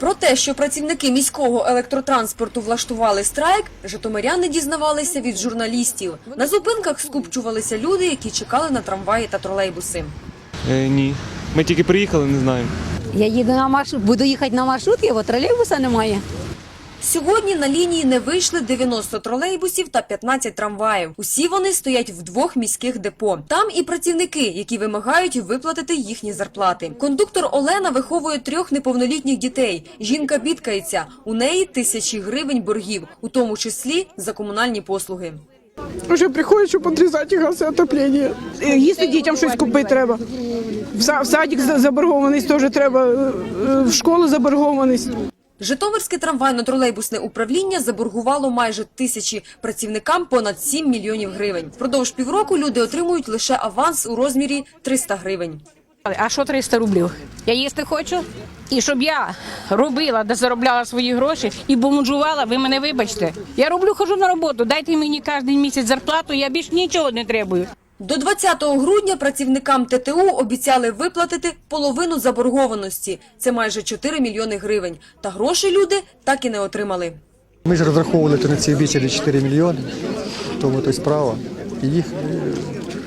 Про те, що працівники міського електротранспорту влаштували страйк, житомиряни дізнавалися від журналістів. На зупинках скупчувалися люди, які чекали на трамваї та тролейбуси. Е, ні. Ми тільки приїхали, не знаємо. Я їду на маршрут, буду їхати на маршрутки, бо тролейбуса немає. Сьогодні на лінії не вийшли 90 тролейбусів та 15 трамваїв. Усі вони стоять в двох міських депо. Там і працівники, які вимагають виплатити їхні зарплати. Кондуктор Олена виховує трьох неповнолітніх дітей. Жінка бідкається. У неї тисячі гривень боргів, у тому числі за комунальні послуги. Вже приходять, щоб підрізати газ і отоплення. Е, Їсти дітям щось купити треба. В са- садик за- заборгованість теж треба, е, е, в школу заборгованість. Житомирське трамвайно-тролейбусне управління заборгувало майже тисячі працівникам понад 7 мільйонів гривень. Впродовж півроку люди отримують лише аванс у розмірі 300 гривень. А що 300 рублів? Я їсти хочу. І щоб я робила, де заробляла свої гроші і бомжувала, ви мене вибачте. Я роблю, хожу на роботу. Дайте мені кожен місяць зарплату, я більш нічого не требую. До 20 грудня працівникам ТТУ обіцяли виплатити половину заборгованості. Це майже 4 мільйони гривень. Та гроші люди так і не отримали. Ми ж розраховували на ці обіцяні 4 мільйони, тому то справа. Їх е,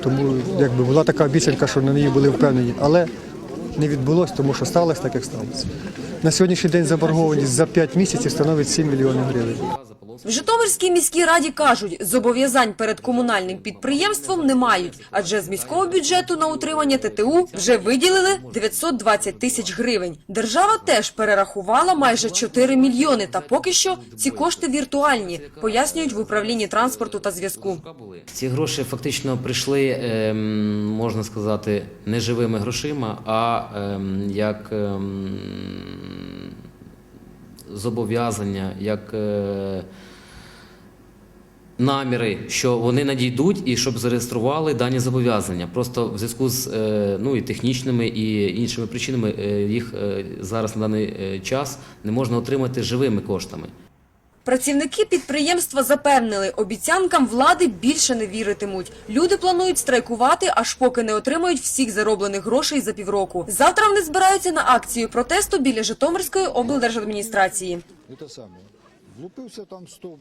тому якби була така обіцянка, що на неї були впевнені, але не відбулося, тому що сталося так, як сталося. На сьогоднішній день заборгованість за 5 місяців становить 7 мільйонів гривень. В Житомирській міській раді кажуть, зобов'язань перед комунальним підприємством не мають, адже з міського бюджету на утримання ТТУ вже виділили 920 тисяч гривень. Держава теж перерахувала майже 4 мільйони, та поки що ці кошти віртуальні, пояснюють в управлінні транспорту та зв'язку. Ці гроші фактично прийшли, ем, можна сказати, не живими грошима, а ем, як ем, зобов'язання, як е, наміри, що вони надійдуть і щоб зареєстрували дані зобов'язання. Просто в зв'язку з е, ну, і технічними і іншими причинами е, їх зараз на даний час не можна отримати живими коштами. Працівники підприємства запевнили, обіцянкам влади більше не віритимуть. Люди планують страйкувати, аж поки не отримають всіх зароблених грошей за півроку. Завтра вони збираються на акцію протесту біля Житомирської облдержадміністрації. Это саме Влупився там 100